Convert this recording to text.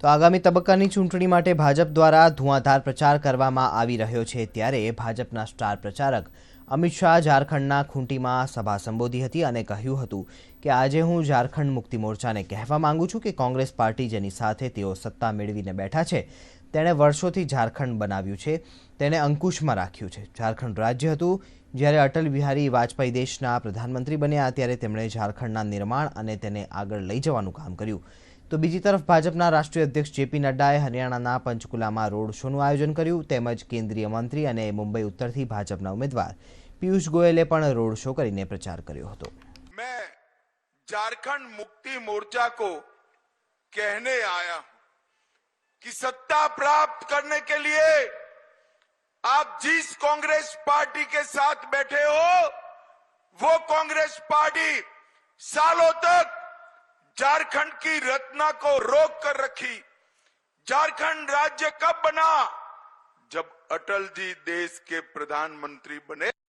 તો આગામી તબક્કાની ચૂંટણી માટે ભાજપ દ્વારા ધુઆંધાર પ્રચાર કરવામાં આવી રહ્યો છે ત્યારે ભાજપના સ્ટાર પ્રચારક અમિત શાહ ઝારખંડના ખૂંટીમાં સભા સંબોધી હતી અને કહ્યું હતું કે આજે હું ઝારખંડ મુક્તિ મોરચાને કહેવા માંગુ છું કે કોંગ્રેસ પાર્ટી જેની સાથે તેઓ સત્તા મેળવીને બેઠા છે, તેણે વર્ષોથી ઝારખંડ બનાવ્યું છે તેણે અંકુશમાં રાખ્યું છે. ઝારખંડ રાજ્ય હતું જ્યારે અટલ બિહારી વાજપેયી દેશના પ્રધાનમંત્રી બન્યા, ત્યારે તેમણે ઝારખંડના નિર્માણ અને તેને આગળ લઈ જવાનું કામ કર્યું. તો બીજી તરફ ભાજપના રાષ્ટ્રીય અધ્યક્ષ જેપી નડ્ડાએ હરિયાણાના પંચકુલામાં રોડ શોનું આયોજન કર્યું તેમજ કેન્દ્રીય મંત્રી અને મુંબઈ ઉત્તરથી ભાજપના ઉમેદવાર પિયુષ ગોયલે પણ રોડ શો કરીને પ્રચાર કર્યો હતો मैं झारखंड मुक्ति मोर्चा को कहने आया हूं कि सत्ता प्राप्त करने के लिए आप जिस कांग्रेस पार्टी के साथ बैठे हो वो कांग्रेस पार्टी सालों तक झारखंड की रत्ना को रोक कर रखी झारखंड राज्य कब बना जब अटल जी देश के प्रधानमंत्री बने